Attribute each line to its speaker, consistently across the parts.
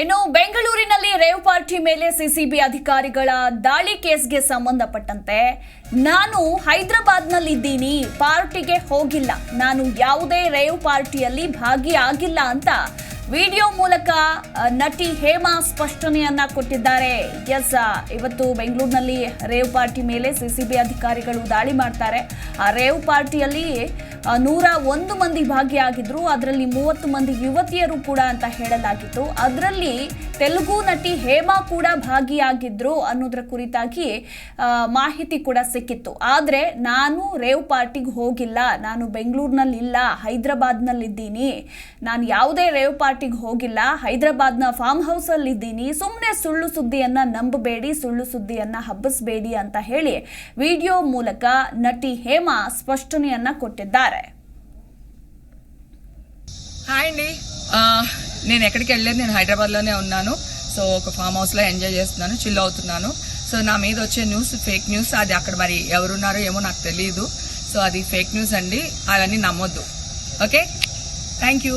Speaker 1: ಇನ್ನು ಬೆಂಗಳೂರಿನಲ್ಲಿ rave party ಮೇಲೆ ಸಿಸಿಬಿ ಅಧಿಕಾರಿಗಳ ದಾಳಿ ಕೇಸ್ಗೆ ಸಂಬಂಧಪಟ್ಟಂತೆ, ನಾನು ಹೈದರಾಬಾದ್ನಲ್ಲಿದ್ದೀನಿ, ಪಾರ್ಟಿಗೆ ಹೋಗಿಲ್ಲ, ನಾನು ಯಾವುದೇ ರೇವ್ ಪಾರ್ಟಿಯಲ್ಲಿ ಭಾಗಿಯಾಗಿಲ್ಲ ಅಂತ ವಿಡಿಯೋ ಮೂಲಕ ನಟಿ ಹೇಮಾ ಸ್ಪಷ್ಟನೆಯನ್ನ ಕೊಟ್ಟಿದ್ದಾರೆ. ಎಸ್ ಇವತ್ತು ಬೆಂಗಳೂರಿನಲ್ಲಿ ರೇವ್ ಪಾರ್ಟಿ ಮೇಲೆ ಸಿಸಿಬಿ ಅಧಿಕಾರಿಗಳು ದಾಳಿ ಮಾಡ್ತಾರೆ. ಆ ರೇವ್ ಪಾರ್ಟಿಯಲ್ಲಿ ನೂರ ಒಂದು ಮಂದಿ ಭಾಗಿಯಾಗಿದ್ರು. ಅದರಲ್ಲಿ ಮೂವತ್ತು ಮಂದಿ ಯುವತಿಯರು ಕೂಡ ಅಂತ ಹೇಳಲಾಗಿತ್ತು. ಅದರಲ್ಲಿ ತೆಲುಗು ನಟಿ ಹೇಮಾ ಕೂಡ ಭಾಗಿಯಾಗಿದ್ರು ಅನ್ನೋದ್ರ ಕುರಿತಾಗಿ ಮಾಹಿತಿ ಕೂಡ ಸಿಕ್ಕಿತ್ತು. ಆದರೆ ನಾನು ರೇವ್ ಪಾರ್ಟಿಗೆ ಹೋಗಿಲ್ಲ. ನಾನು ಬೆಂಗಳೂರಿನಲ್ಲಿ ಇಲ್ಲ ಹೈದರಾಬಾದ್ನಲ್ಲಿದ್ದೀನಿ. ನಾನು ಯಾವುದೇ ರೇವ್ ಪಾರ್ಟಿಗೆ ಹೋಗಿಲ್ಲ. ಹೈದರಾಬಾದ್ನ ಫಾರ್ಮ್ ಹೌಸಲ್ಲಿ ಇದ್ದೀನಿ. ಸುಮ್ಮನೆ ಸುಳ್ಳು ಸುದ್ದಿಯನ್ನ ನಂಬಬೇಡಿ ಸುಳ್ಳು ಸುದ್ದಿಯನ್ನ ಹಬ್ಬಿಸಬೇಡಿ ಅಂತ ಹೇಳಿ ವಿಡಿಯೋ ಮೂಲಕ ನಟಿ ಹೇಮಾ ಸ್ಪಷ್ಟನೆಯನ್ನ ಕೊಟ್ಟಿದ್ದಾರೆ.
Speaker 2: హాయ్ అండి నేను ఎక్కడికి వెళ్ళలేదు నేను హైదరాబాద్లోనే ఉన్నాను సో ఒక ఫామ్ హౌస్లో ఎంజాయ్ చేస్తున్నాను చిల్ అవుతున్నాను. సో నా మీద వచ్చే న్యూస్ ఫేక్ న్యూస్ అది అక్కడ మరి ఎవరున్నారో ఏమో నాకు తెలియదు సో అది ఫేక్ న్యూస్ అండి. అవన్నీ నమ్మొద్దు. Okay thank you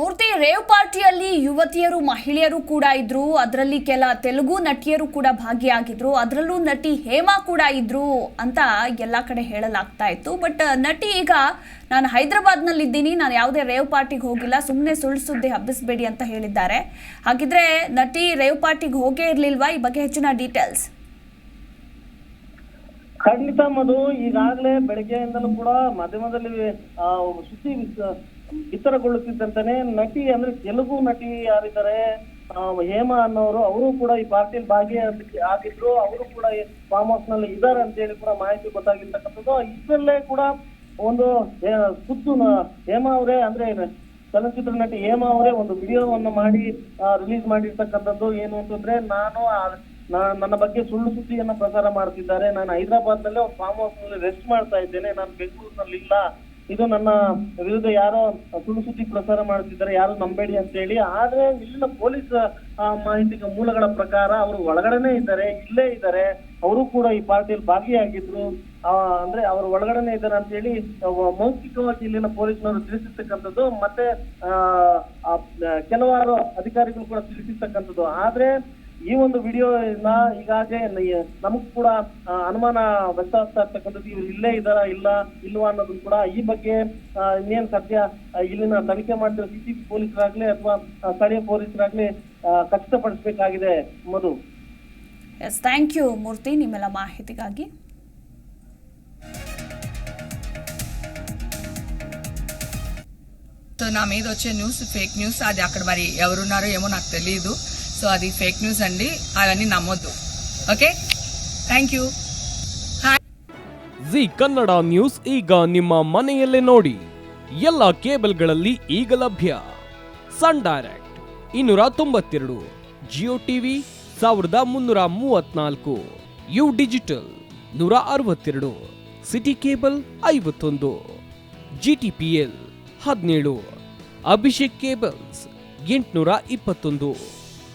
Speaker 1: Murthy rave ಪಾರ್ಟಿಯಲ್ಲಿ ಯುವತಿಯರು, ಮಹಿಳೆಯರು ಕೂಡ ಇದ್ರು. ಅದರಲ್ಲಿ ಕೆಲ ತೆಲುಗು ನಟಿಯರು ಕೂಡ ಭಾಗಿಯಾಗಿದ್ರು. ಅದರಲ್ಲೂ ನಟಿ ಹೇಮಾ ಕೂಡ ಇದ್ರು ಅಂತ ಎಲ್ಲ ಕಡೆ ಹೇಳಲಾಗ್ತಾ ಇತ್ತು. ಬಟ್ ನಟಿ ಈಗ ನಾನು ಹೈದರಾಬಾದ್ನಲ್ಲಿದ್ದೀನಿ. ನಾನು ಯಾವುದೇ ರೇವ್ ಪಾರ್ಟಿಗೆ ಹೋಗಿಲ್ಲ. ಸುಮ್ಮನೆ ಸುಳ್ಳು ಸುದ್ದಿ ಹಬ್ಬಿಸಬೇಡಿ ಅಂತ ಹೇಳಿದ್ದಾರೆ. ಹಾಗಿದ್ರೆ ನಟಿ ರೇವ್ ಪಾರ್ಟಿಗೆ ಹೋಗೇ ಇರ್ಲಿಲ್ವಾ? ಈ ಬಗ್ಗೆ ಹೆಚ್ಚಿನ ಡೀಟೇಲ್ಸ್.
Speaker 3: ಖಂಡಿತ ಮಧು, ಈಗಾಗಲೇ ಬೆಳಗ್ಗೆಯಿಂದಲೂ ಕೂಡ ಮಾಧ್ಯಮದಲ್ಲಿ ಸುದ್ದಿ ಬಿತ್ತರಗೊಳ್ಳುತ್ತಿದ್ದಂತಾನೆ ನಟಿ ಅಂದ್ರೆ ತೆಲುಗು ನಟಿ ಯಾರಿದ್ದಾರೆ ಹೇಮಾ ಅನ್ನೋರು, ಅವರು ಕೂಡ ಈ ಪಾರ್ಟಿಯಲ್ಲಿ ಭಾಗಿ ಆಗಿದ್ರು. ಅವರು ಕೂಡ ಫಾರ್ಮ್ ಹೌಸ್ನಲ್ಲಿ ಇದ್ದಾರೆ ಅಂತ ಹೇಳಿ ಕೂಡ ಮಾಹಿತಿ ಗೊತ್ತಾಗಿರ್ತಕ್ಕಂಥದ್ದು. ಇದ್ರಲ್ಲೇ ಕೂಡ ಒಂದು ಸುದ್ದು ಹೇಮಾ ಅವರೇ ಅಂದ್ರೆ ಚಲನಚಿತ್ರ ನಟಿ ಹೇಮಾ ಅವರೇ ಒಂದು ವಿಡಿಯೋವನ್ನು ಮಾಡಿ ರಿಲೀಸ್ ಮಾಡಿರ್ತಕ್ಕಂಥದ್ದು ಏನು ಅಂತಂದ್ರೆ ನಾನು ನನ್ನ ಬಗ್ಗೆ ಸುಳ್ಳು ಸುದ್ದಿಯನ್ನ ಪ್ರಸಾರ ಮಾಡ್ತಿದ್ದಾರೆ. ನಾನು ಹೈದರಾಬಾದ್ ನಲ್ಲೇ ಒಂದು ಫಾರ್ಮ್ ಹೌಸ್ನಲ್ಲಿ ರೆಸ್ಟ್ ಮಾಡ್ತಾ ಇದ್ದೇನೆ. ನಾನು ಬೆಂಗಳೂರಿನಲ್ಲಿ ಇಲ್ಲ ಇದು ನನ್ನ ವಿರುದ್ಧ ಯಾರೋ ಸುಳ್ಳು ಸುದ್ದಿ ಪ್ರಸಾರ ಮಾಡುತ್ತಿದ್ದಾರೆ ಯಾರು ನಂಬೇಡಿ ಅಂತ ಹೇಳಿ. ಆದ್ರೆ ಇಲ್ಲಿನ ಪೊಲೀಸ್ ಮಾಹಿತಿ ಮೂಲಗಳ ಪ್ರಕಾರ ಅವರು ಒಳಗಡೆನೆ ಇದ್ದಾರೆ ಇಲ್ಲೇ ಇದ್ದಾರೆ. ಅವರು ಕೂಡ ಈ ಪಾರ್ಟಿಯಲ್ಲಿ ಭಾಗಿಯಾಗಿದ್ರು. ಅಂದ್ರೆ ಅವರು ಒಳಗಡೆನೆ ಇದ್ದಾರೆ ಅಂತ ಹೇಳಿ ಮೌಖಿಕವಾಗಿ ಇಲ್ಲಿನ ಪೊಲೀಸ್ನವರು ತಿಳಿಸಿರ್ತಕ್ಕಂಥದ್ದು ಮತ್ತೆ ಆ, ಕೆಲವಾರು ಅಧಿಕಾರಿಗಳು ಕೂಡ ತಿಳಿಸಿರ್ತಕ್ಕಂಥದ್ದು. ಆದ್ರೆ ಈ ಒಂದು ವಿಡಿಯೋ ಈಗಾಗಲೇ ನಮಗ್ ಕೂಡ ಆ, ಅನುಮಾನ ವ್ಯಕ್ತ ಆಗ್ತಾ ಇರ್ತಕ್ಕಂಥದ್ದು ಇವ್ರು ಇಲ್ಲೇ ಇದಾರ ಇಲ್ಲ ಇಲ್ವಾ ಅನ್ನೋದನ್ನ ಕೂಡ ಈ ಬಗ್ಗೆ ಆ, ಇನ್ನೇನ್ ಸದ್ಯ ಆ, ಇಲ್ಲಿನ ತನಿಖೆ ಮಾಡಿರೋ ಸಿಸಿ ಪೊಲೀಸರಾಗ್ಲಿ ಅಥವಾ ಸ್ಥಳೀಯ ಪೊಲೀಸರಾಗ್ಲಿ ಆ, ಖಚಿತಪಡಿಸಬೇಕಾಗಿದೆ Madhu
Speaker 1: S thank you Murthy ನಿಮ್ಮೆಲ್ಲ ಮಾಹಿತಿಗಾಗಿ
Speaker 2: సో నా మీద వచ్చే న్యూస్ ఫేక్ న్యూస్ అది అక్కడ మరి ఎవరున్నారో ఏమో నాకు తెలియదు సో అది ఫేక్ న్యూస్ అండి అవన్నీ నమ్మొద్దు okay thank you
Speaker 4: Zee Kannada news ಈಗ ನಿಮ್ಮ ಮನೆಯಲ್ಲೇ ನೋಡಿ ಎಲ್ಲ ಕೇಬಲ್ಗಳಲ್ಲಿ ಈಗ ಲಭ್ಯ ಸನ್ ಡೈರೆಕ್ಟ್ ಇನ್ನೂರ ತೊಂಬತ್ತೆರಡು ಜಿಯೋ ಟಿವಿ ಸಾವಿರದ ಮುನ್ನೂರ ಮೂವತ್ನಾಲ್ಕು ಯು ಡಿಜಿಟಲ್ ನೂರ ಅರವತ್ತೆರಡು ಸಿಟಿ ಕೇಬಲ್ ಐವತ್ತೊಂದು ಜಿಟಿಪಿಎಲ್ ಹದಿನೇಳು ಅಭಿಷೇಕ್ ಕೇಬಲ್ಸ್ ಎಂಟುನೂರ ಇಪ್ಪತ್ತೊಂದು